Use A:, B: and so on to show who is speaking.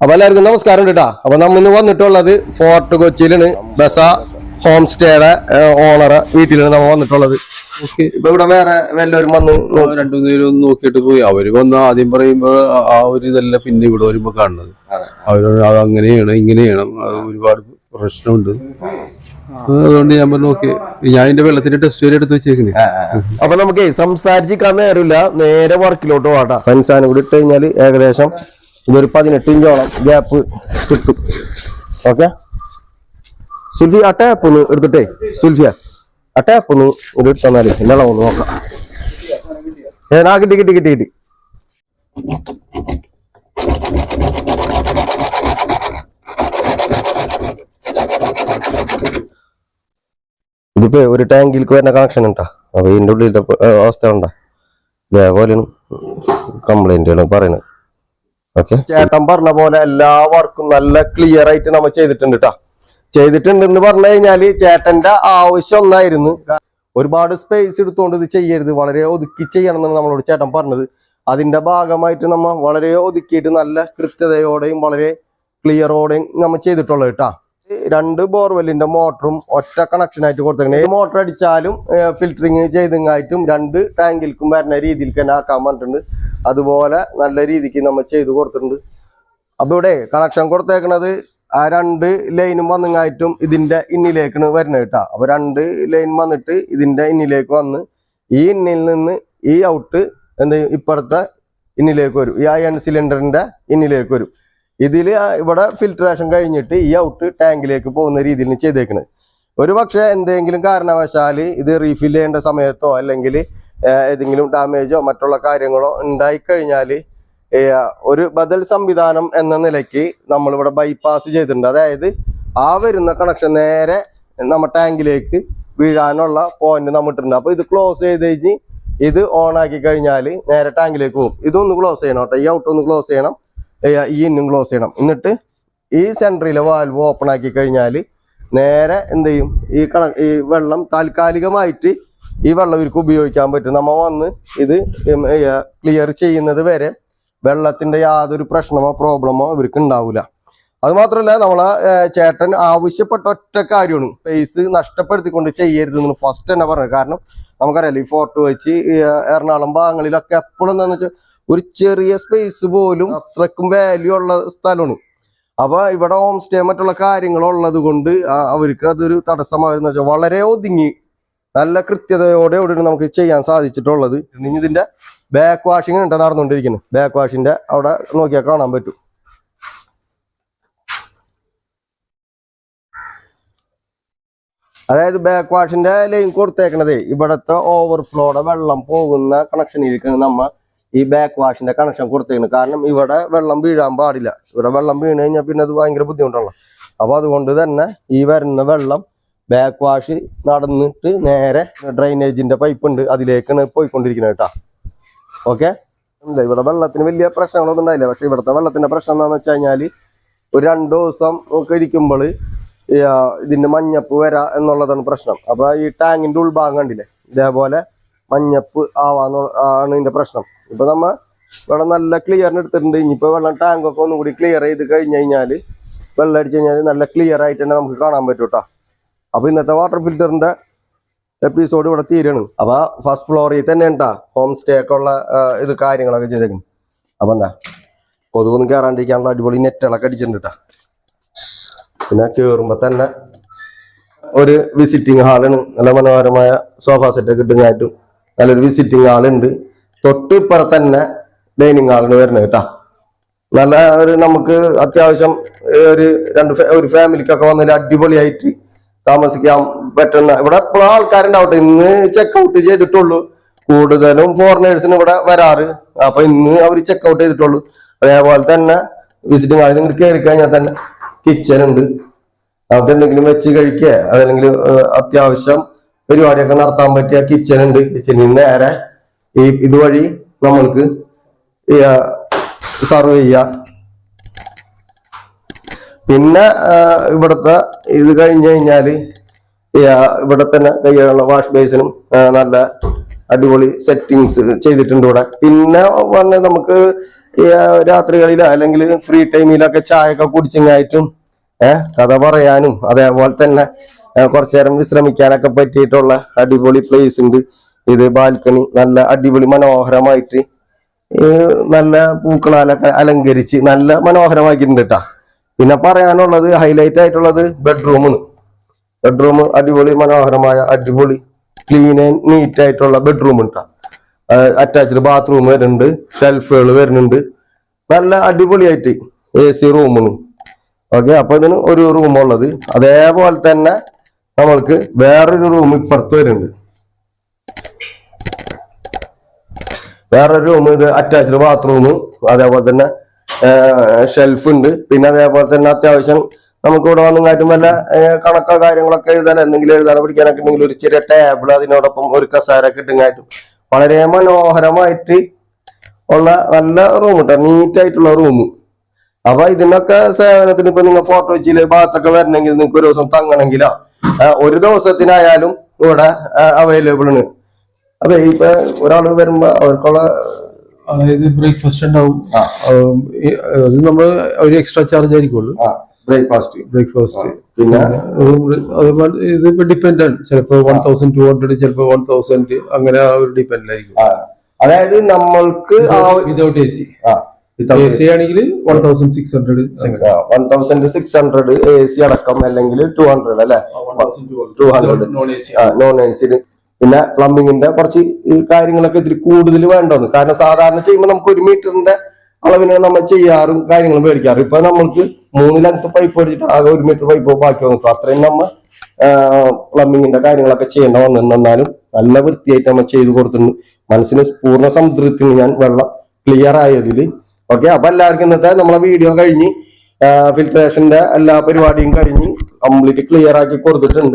A: അപ്പൊ എല്ലാവർക്കും നമസ്കാരം കേട്ടാ അപ്പൊ നമ്മൾ ഇന്ന് വന്നിട്ടുള്ളത് ഫോർട്ട് കൊച്ചിയിലാണ്. ബസ ഹോം സ്റ്റേയുടെ ഓണറെ വീട്ടിലാണ് നമ്മൾ വന്നിട്ടുള്ളത്. ഇപ്പൊ ഇവിടെ വേറെ വല്ലവരും വന്ന്
B: രണ്ടു പേരും നോക്കിയിട്ട് പോയി. അവർ വന്ന് ആദ്യം പറയുമ്പോ ആ- ഒരു ഇതല്ല പിന്നെ ഇവിടെ വരുമ്പോ കാണുന്നത്. അവരോട് അത് അങ്ങനെയാണ് ഇങ്ങനെയാണ്. ഒരുപാട് പ്രശ്നമുണ്ട്. അതുകൊണ്ട് ഞാൻ പറഞ്ഞു നോക്കി ഞാൻ എന്റെ വെള്ളത്തിന്റെ ടെസ്റ്റ് വരെ എടുത്ത് വെച്ചേക്കണേ.
A: അപ്പൊ നമുക്ക് സംസാരിച്ചിക്കാൻ നേരമില്ല. നേരെ വർക്കിലോട്ട് പോകട്ടെ ഫൻസാനും കൂടി ഇട്ട് കഴിഞ്ഞാൽ ഏകദേശം ഇതൊരു പതിനെട്ട് ഇഞ്ചോളം ഗ്യാപ്പ് കിട്ടും. ഓക്കെ സുൽഫി ആ ടാപ്പ് ഒന്ന് എടുത്തിട്ടേ. സുൽഫിയ ആ ടാപ്പ് ഒന്ന് ഇത് എടുത്തന്നാൽ വെള്ളം ഒന്ന് നോക്കാം. ഏ ആ കിട്ടി കിട്ടി കിട്ടി കിട്ടി. ഇതിപ്പോ ഒരു ടാങ്കിലേക്ക് വരുന്ന കണക്ഷൻ ഉണ്ടാ? അപ്പൊ ഇതിന്റെ ഉള്ളിലത്തെ അവസ്ഥ ഉണ്ടാ? ഇതേപോലെയാണ് കംപ്ലൈന്റുകൾ ഓക്കെ ചേട്ടൻ പറഞ്ഞ പോലെ എല്ലാ വർക്കും നല്ല ക്ലിയർ ആയിട്ട് നമ്മൾ ചെയ്തിട്ടുണ്ട് കേട്ടോ ചെയ്തിട്ടുണ്ട് എന്ന് പറഞ്ഞു കഴിഞ്ഞാൽ ചേട്ടന്റെ ആവശ്യം ഒന്നായിരുന്നു. ഒരുപാട് സ്പേസ് എടുത്തുകൊണ്ട് ഇത് ചെയ്യരുത്. വളരെ ഒതുക്കി ചെയ്യണം എന്നാണ് നമ്മളോട് ചേട്ടൻ പറഞ്ഞത്. അതിന്റെ ഭാഗമായിട്ട് നമ്മൾ വളരെ ഒതുക്കിയിട്ട് നല്ല കൃത്യതയോടെയും വളരെ ക്ലിയറോടെയും നമ്മൾ ചെയ്തിട്ടുള്ളത് കേട്ടാ രണ്ട് ബോർവെല്ലിന്റെ മോട്ടറും ഒറ്റ കണക്ഷൻ ആയിട്ട് ഈ മോട്ടർ അടിച്ചാലും ഫിൽറ്ററിങ് ചെയ്തങ്ങായിട്ടും രണ്ട് ടാങ്കിൽക്കും വരുന്ന രീതിയിൽ തന്നെ ആക്കാൻ പറഞ്ഞിട്ടുണ്ട്. അതുപോലെ നല്ല രീതിക്ക് നമ്മൾ ചെയ്ത് കൊടുത്തിട്ടുണ്ട്. അപ്പൊ ഇവിടെ കണക്ഷൻ കൊടുത്തേക്കണത് ആ രണ്ട് ലൈനും വന്നിങ്ങായിട്ടും ഇതിന്റെ ഇന്നിലേക്കാണ് വരുന്നത് കേട്ടാ. അപ്പൊ രണ്ട് ലൈൻ വന്നിട്ട് ഇതിന്റെ ഇന്നിലേക്ക് വന്ന് ഈ ഇന്നിൽ നിന്ന് ഈ ഔട്ട് എന്ത്? ഇപ്പുറത്തെ ഇന്നിലേക്ക് വരും. ഈ അയൺ സിലിണ്ടറിന്റെ ഇന്നിലേക്ക് വരും. ഇതിൽ ഇവിടെ ഫിൽട്രേഷൻ കഴിഞ്ഞിട്ട് ഈ ഔട്ട് ടാങ്കിലേക്ക് പോകുന്ന രീതിയിൽ ചെയ്തേക്കുന്നത് ഒരു പക്ഷേ എന്തെങ്കിലും കാരണവശാൽ ഇത് റീഫിൽ ചെയ്യേണ്ട സമയത്തോ അല്ലെങ്കിൽ ഏതെങ്കിലും ഡാമേജോ മറ്റുള്ള കാര്യങ്ങളോ ഉണ്ടായിക്കഴിഞ്ഞാൽ ഒരു ബദൽ സംവിധാനം എന്ന നിലയ്ക്ക് നമ്മളിവിടെ ബൈപ്പാസ് ചെയ്തിട്ടുണ്ട്. അതായത് ആ വരുന്ന കണക്ഷൻ നേരെ നമ്മ ടാങ്കിലേക്ക് വീഴാനുള്ള പോയിന്റ് നമ്മൾ ഇട്ടിട്ടുണ്ട്. അപ്പൊ ഇത് ക്ലോസ് ചെയ്ത് കഴിഞ്ഞ് ഇത് ഓൺ ആക്കി കഴിഞ്ഞാൽ നേരെ ടാങ്കിലേക്ക് പോകും. ഇതൊന്ന് ക്ലോസ് ചെയ്യണം കേട്ടോ. ഈ ഔട്ട് ഒന്ന് ക്ലോസ് ചെയ്യണം. ഈ ഇന്നും ക്ലോസ് ചെയ്യണം. എന്നിട്ട് ഈ സെൻട്രിലെ വാൽവ് ഓപ്പൺ ആക്കി കഴിഞ്ഞാൽ നേരെ എന്ത് ചെയ്യും? ഈ കണ ഈ വെള്ളം താൽക്കാലികമായിട്ട് ഈ വെള്ളം ഇവർക്ക് ഉപയോഗിക്കാൻ പറ്റും. നമ്മ വന്ന് ഇത് ക്ലിയർ ചെയ്യുന്നത് വരെ വെള്ളത്തിന്റെ യാതൊരു പ്രശ്നമോ പ്രോബ്ലമോ ഇവർക്ക് ഉണ്ടാവില്ല അത് മാത്രമല്ല നമ്മളെ ചേട്ടൻ ആവശ്യപ്പെട്ട ഒറ്റ കാര്യമാണ്. പേസ് നഷ്ടപ്പെടുത്തിക്കൊണ്ട് ചെയ്യരുതെന്ന് ഫസ്റ്റ് തന്നെ പറഞ്ഞത്. കാരണം നമുക്കറിയാലോ ഈ ഫോർട്ട് വെച്ച് എറണാകുളം ഭാഗങ്ങളിലൊക്കെ എപ്പോഴും എന്താന്ന് വെച്ചാൽ ഒരു ചെറിയ സ്പേസ് പോലും അത്രക്കും വാല്യൂ ഉള്ള സ്ഥലമാണ്. അപ്പൊ ഇവിടെ ഹോം സ്റ്റേ മറ്റുള്ള കാര്യങ്ങളുള്ളത് കൊണ്ട് അവർക്ക് അതൊരു തടസ്സമായിരുന്നു വെച്ചാൽ വളരെ ഒതുങ്ങി നല്ല കൃത്യതയോടെ ഇവിടെ നമുക്ക് ചെയ്യാൻ സാധിച്ചിട്ടുള്ളത്. ഇനി ഇതിന്റെ ബാക്ക് വാഷിംഗ് ഉണ്ട് നടന്നുകൊണ്ടിരിക്കുന്നത് ബാക്ക് വാഷിന്റെ അവിടെ നോക്കിയാൽ കാണാൻ പറ്റും. അതായത് ബാക്ക് വാഷിന്റെ ലൈൻ കൊടുത്തേക്കണത് ഇവിടത്തെ ഓവർഫ്ലോയുടെ വെള്ളം പോകുന്ന കണക്ഷനിലേക്ക് നമ്മ ഈ ബാക്ക് വാഷിന്റെ കണക്ഷൻ കൊടുത്തേക്കുന്നത് കാരണം ഇവിടെ വെള്ളം വീഴാൻ പാടില്ല. ഇവിടെ വെള്ളം വീണ് കഴിഞ്ഞാൽ പിന്നെ അത് ഭയങ്കര ബുദ്ധിമുട്ടാണ്. അപ്പൊ അതുകൊണ്ട് തന്നെ ഈ വരുന്ന വെള്ളം ബാക്ക് വാഷ് നടന്നിട്ട് നേരെ ഡ്രൈനേജിന്റെ പൈപ്പ് ഉണ്ട്. അതിലേക്കാണ് പോയിക്കൊണ്ടിരിക്കുന്നത് കേട്ടാ. ഓക്കെ ഇല്ല ഇവിടെ വെള്ളത്തിന് വലിയ പ്രശ്നങ്ങളൊന്നും ഉണ്ടായില്ല. പക്ഷെ ഇവിടുത്തെ വെള്ളത്തിന്റെ പ്രശ്നം എന്താന്ന് വെച്ച് കഴിഞ്ഞാൽ ഒരു രണ്ടു ദിവസം ഒക്കെ ഇരിക്കുമ്പോൾ ഇതിന്റെ മഞ്ഞപ്പ് വരാ എന്നുള്ളതാണ് പ്രശ്നം. അപ്പൊ ഈ ടാങ്കിന്റെ ഉൾഭാഗം കണ്ടില്ലേ? ഇതേപോലെ മഞ്ഞപ്പ് ആവാന്ന് ആണ് ഇതിന്റെ പ്രശ്നം. ഇപ്പൊ നമ്മ ഇവിടെ നല്ല ക്ലിയറിന് എടുത്തിട്ടുണ്ട്. ഇനിയിപ്പോ വെള്ളം ടാങ്കൊക്കെ ഒന്നും കൂടി ക്ലിയർ ചെയ്ത് കഴിഞ്ഞ് കഴിഞ്ഞാൽ വെള്ളം അടിച്ചു കഴിഞ്ഞാൽ നല്ല ക്ലിയർ ആയിട്ട് തന്നെ നമുക്ക് കാണാൻ പറ്റും കേട്ടോ അപ്പൊ ഇന്നത്തെ വാട്ടർ ഫിൽറ്ററിന്റെ എപ്പിസോഡ് ഇവിടെ തീരാണ്. അപ്പൊ ഫസ്റ്റ് ഫ്ലോറിൽ തന്നെ ഉണ്ടാ ഹോം സ്റ്റേ ഒക്കെ ഉള്ള ഇത് കാര്യങ്ങളൊക്കെ ചെയ്തേക്കും അപ്പൊ എന്താ? കൊതുകൊന്നും കയറാണ്ടിരിക്കാനുള്ള അടിപൊളി നെറ്റുകളൊക്കെ അടിച്ചിട്ടുണ്ട് ട്ടാ. പിന്നെ കേറുമ്പോ തന്നെ ഒരു വിസിറ്റിംഗ് ഹാളാണ് നല്ല മനോഹരമായ സോഫ സെറ്റ് ഒക്കെ ഇട്ടുങ്ങായിട്ടും നല്ലൊരു വിസിറ്റിംഗ് ഹാളുണ്ട് തൊട്ട് ഇപ്പുറത്ത് തന്നെ ഡൈനിങ് ഹാളിന് വരുന്നത് കേട്ടാ നല്ല ഒരു നമുക്ക് അത്യാവശ്യം ഒരു രണ്ട് ഒരു ഫാമിലിക്കൊക്കെ വന്നതിൽ അടിപൊളിയായിട്ട് താമസിക്കാൻ പറ്റുന്ന ഇവിടെ എപ്പോഴും ആൾക്കാരുണ്ടാവട്ടെ ഇന്ന് ചെക്കൗട്ട് ചെയ്തിട്ടുള്ളൂ. കൂടുതലും ഫോറിനേഴ്സിന് ഇവിടെ വരാറ്. അപ്പൊ ഇന്ന് അവർ ചെക്കൗട്ട് ചെയ്തിട്ടുള്ളൂ. അതേപോലെ തന്നെ വിസിറ്റിംഗ് ഹാളിൽ ഇങ്ങോട്ട് കയറി കഴിഞ്ഞാൽ തന്നെ കിച്ചൺ ഉണ്ട്. അവിടെ എന്തെങ്കിലും വെച്ച് കഴിക്കുക അതല്ലെങ്കിൽ അത്യാവശ്യം പരിപാടിയൊക്കെ നടത്താൻ പറ്റിയ കിച്ചൺ ഉണ്ട്. കിച്ചണിൽ നേരെ ഈ ഇതുവഴി നമ്മൾക്ക് സർവ് ചെയ്യാം പിന്നെ ഇവിടുത്തെ ഇത് കഴിഞ്ഞ് കഴിഞ്ഞാൽ ഈ, ഇവിടെ തന്നെ കൈയുള്ള വാഷ് ബേസിനും നല്ല അടിപൊളി സെറ്റിങ്സ് ചെയ്തിട്ടുണ്ട് ഇവിടെ. പിന്നെ വന്ന് നമുക്ക് രാത്രികളിലോ അല്ലെങ്കിൽ ഫ്രീ ടൈമിലൊക്കെ ചായ ഒക്കെ കുടിച്ചിങ്ങായിട്ടും കഥ പറയാനും അതേപോലെ തന്നെ കുറച്ചു നേരം വിശ്രമിക്കാനൊക്കെ പറ്റിയിട്ടുള്ള അടിപൊളി പ്ലേസ് ഉണ്ട്. ഇത് ബാൽക്കണി നല്ല അടിപൊളി മനോഹരമായിട്ട് നല്ല പൂക്കളാലൊക്കെ അലങ്കരിച്ച് നല്ല മനോഹരമാക്കിയിട്ടുണ്ട് കേട്ടാ പിന്നെ പറയാനുള്ളത് ഹൈലൈറ്റ് ആയിട്ടുള്ളത് ബെഡ്റൂമാണ് ബെഡ്റൂം അടിപൊളി മനോഹരമായ അടിപൊളി ക്ലീൻ ആൻഡ് നീറ്റ് ആയിട്ടുള്ള ബെഡ്റൂം ഉണ്ടാ അറ്റാച്ച്ഡ് ബാത്റൂം വരുന്നുണ്ട് ഷെൽഫുകൾ വരുന്നുണ്ട്. നല്ല അടിപൊളിയായിട്ട് എ സി റൂമാണ് ഓക്കെ അപ്പൊ ഇതിന് ഒരു റൂം ഉള്ളത്. അതേപോലെ തന്നെ നമ്മൾക്ക് വേറൊരു റൂം ഇപ്പുറത്ത് വരുന്നുണ്ട്. വേറൊരു റൂം ഇത് അറ്റാച്ച്ഡ് ബാത്റൂം അതേപോലെ തന്നെ ഷെൽഫ് ഉണ്ട്. പിന്നെ അതേപോലെ തന്നെ അത്യാവശ്യം നമുക്ക് ഇവിടെ വന്നും കാറ്റും വല്ല കണക്കോ കാര്യങ്ങളൊക്കെ എഴുതാൻ എന്തെങ്കിലും എഴുതാനോ പഠിക്കാനൊക്കെ ഉണ്ടെങ്കിൽ ഒരു ചെറിയ ടേബിൾ അതിനോടൊപ്പം ഒരു കസാര ഇട്ടും വളരെ മനോഹരമായിട്ട് ഉള്ള നല്ല റൂം കേട്ടോ നീറ്റ് ആയിട്ടുള്ള റൂം അപ്പൊ ഇതിനൊക്കെ സേവനത്തിന് ഇപ്പൊ നിങ്ങൾ ഫോട്ടോ വെച്ചില്ല ഭാഗത്തൊക്കെ വരണമെങ്കിൽ നിങ്ങൾക്ക് ഒരു ദിവസം തങ്ങണമെങ്കിലോ? ഒരു ദിവസത്തിനായാലും ഇവിടെ അവൈലബിൾ ആണ്. അതെ ഇപ്പൊ ഒരാൾ വരുമ്പോ അവർക്കുള്ള
B: അതായത് ബ്രേക്ക്ഫാസ്റ്റ് ഉണ്ടാവും. അത് നമ്മൾ ഒരു എക്സ്ട്രാ ചാർജ് ആയിരിക്കുള്ളൂ.
A: ബ്രേക്ക്ഫാസ്റ്റ്
B: ബ്രേക്ക്ഫാസ്റ്റ്
A: പിന്നെ?
B: അതുപോലെ ഇതിപ്പോ ഡിപ്പെൻഡ് ആണ് ചിലപ്പോ വൺ തൗസൻഡ് ടു ഹൺഡ്രഡ് ചിലപ്പോ വൺ തൗസൻഡ് അങ്ങനെ ആ ഒരു ഡിപെൻഡ് ആയിരിക്കും.
A: അതായത് നമ്മൾക്ക്
B: without A C A C ആണെങ്കിൽ one thousand six hundred
A: one thousand six hundred A C അടക്കം അല്ലെങ്കിൽ ടു ഹൺഡ്രഡ് അല്ലെ? Two hundred
B: non A C
A: non A സിന് പിന്നെ പ്ലംബിങ്ങിന്റെ കുറച്ച് കാര്യങ്ങളൊക്കെ ഇതിൽ കൂടുതൽ വേണ്ടോന്ന്. കാരണം സാധാരണ ചെയ്യുമ്പോൾ നമുക്ക് ഒരു മീറ്ററിന്റെ അളവിന് നമ്മൾ ചെയ്യാറും കാര്യങ്ങളും മേടിക്കാറും. ഇപ്പൊ നമ്മൾക്ക് മൂന്ന് ലെങ്ത് പൈപ്പ് അടിച്ചിട്ട് ആകെ ഒരു മീറ്റർ പൈപ്പ് ബാക്കി വന്നിട്ടു അത്രയും നമ്മൾ പ്ലംബിങ്ങിന്റെ കാര്യങ്ങളൊക്കെ ചെയ്യേണ്ട വന്നിട്ടുണ്ടെന്നാലും നല്ല വൃത്തിയായിട്ട് നമ്മൾ ചെയ്തു കൊടുത്തിട്ടുണ്ട്. മനസ്സിന് പൂർണ സംതൃപ്തി ഞാൻ വെള്ളം ക്ലിയർ ആയതിൽ ഓക്കെ അപ്പൊ എല്ലാവർക്കും ഇന്നത്തെ നമ്മളെ വീഡിയോ കഴിഞ്ഞ് ഫിൽട്രേഷന്റെ എല്ലാ പരിപാടിയും കഴിഞ്ഞ് കംപ്ലീറ്റ് ക്ലിയർ ആക്കി കൊടുത്തിട്ടുണ്ട്.